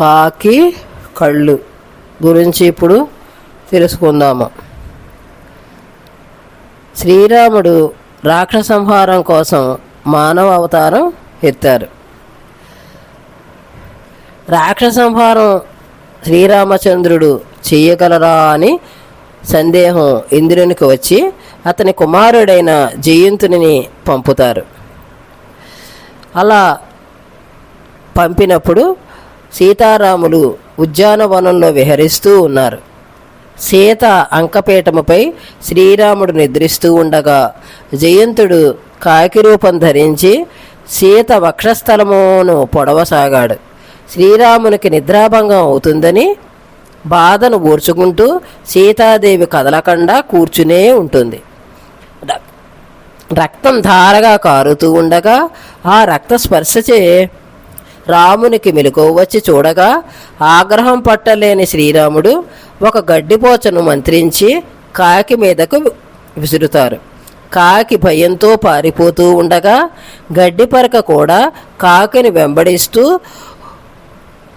కాకి కళ్ళు గురించి ఇప్పుడు తెలుసుకుందాము. శ్రీరాముడు రాక్షస సంహారం కోసం మానవ అవతారం ఎత్తారు. రాక్షస సంహారం శ్రీరామచంద్రుడు చేయగలరా అని సందేహం ఇంద్రునికి వచ్చి అతని కుమారుడైన జయంతుని పంపుతారు. అలా పంపినప్పుడు సీతారాములు ఉద్యానవనంలో విహరిస్తూ ఉన్నారు. సీత అంకపీఠముపై శ్రీరాముడు నిద్రిస్తూ ఉండగా జయంతుడు కాకిరూపం ధరించి సీత వక్షస్థలమును పొడవసాగాడు. శ్రీరామునికి నిద్రాభంగం అవుతుందని బాధను ఊర్చుకుంటూ సీతాదేవి కదలకుండా కూర్చునే ఉంటుంది. ర- రక్తం ధారగా కారుతూ ఉండగా ఆ రక్త స్పర్శచే రామునికి మెలకువ వచ్చి చూడగా ఆగ్రహం పట్టలేని శ్రీరాముడు ఒక గడ్డిపోచను మంత్రించి కాకి మీదకు విసురుతారు. కాకి భయంతో పారిపోతూ ఉండగా గడ్డి పరక కూడా కాకిని వెంబడిస్తూ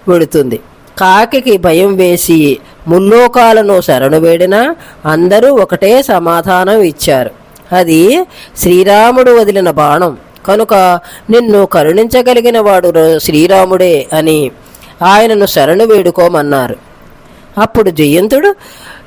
వెడుతుంది కాకి భయం వేసి ముల్లోకాలను శరణు వేడినా అందరూ ఒకటే సమాధానం ఇచ్చారు. అది శ్రీరాముడు వదిలిన బాణం. కనుక నిన్ను కరుణించగలిగిన వాడు ర- శ్రీరాముడే అని ఆయనను శరణు వేడుకోమన్నారు. అప్పుడు జయంతుడు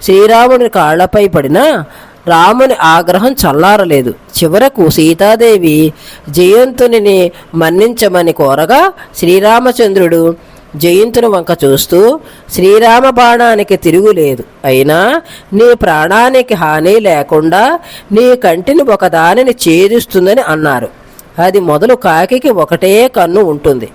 శ్రీరాముని కాళ్ళపై పడినా రాముని ఆగ్రహం చల్లారలేదు. చివరకు సీతాదేవి జయంతుని మన్నించమని కోరగా శ్రీరామచంద్రుడు జయంతుని వంక చూస్తూ శ్రీరామ బాణానికి తిరుగులేదు. అయినా నీ ప్రాణానికి హాని లేకుండా నీ కంటిని ఒకదానిని ఛేదిస్తుందని అన్నారు. అది మొదలు కాకికి ఒకటే కన్ను ఉంటుంది.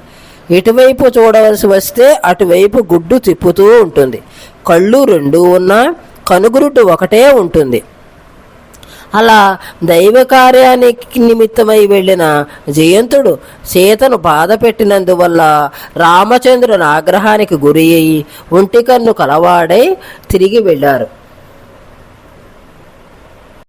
ఇటువైపు చూడవలసి వస్తే అటువైపు గుడ్డు తిప్పుతూ ఉంటుంది. కళ్ళు రెండు ఉన్నా కనుగురుటు ఒకటే ఉంటుంది. అలా దైవ కార్యానికి నిమిత్తమై వెళ్ళిన జయంతుడు సీతను బాధ పెట్టినందువల్ల రామచంద్రుని ఆగ్రహానికి గురి అయి ఒంటి కన్ను కలవాడై తిరిగి వెళ్ళారు.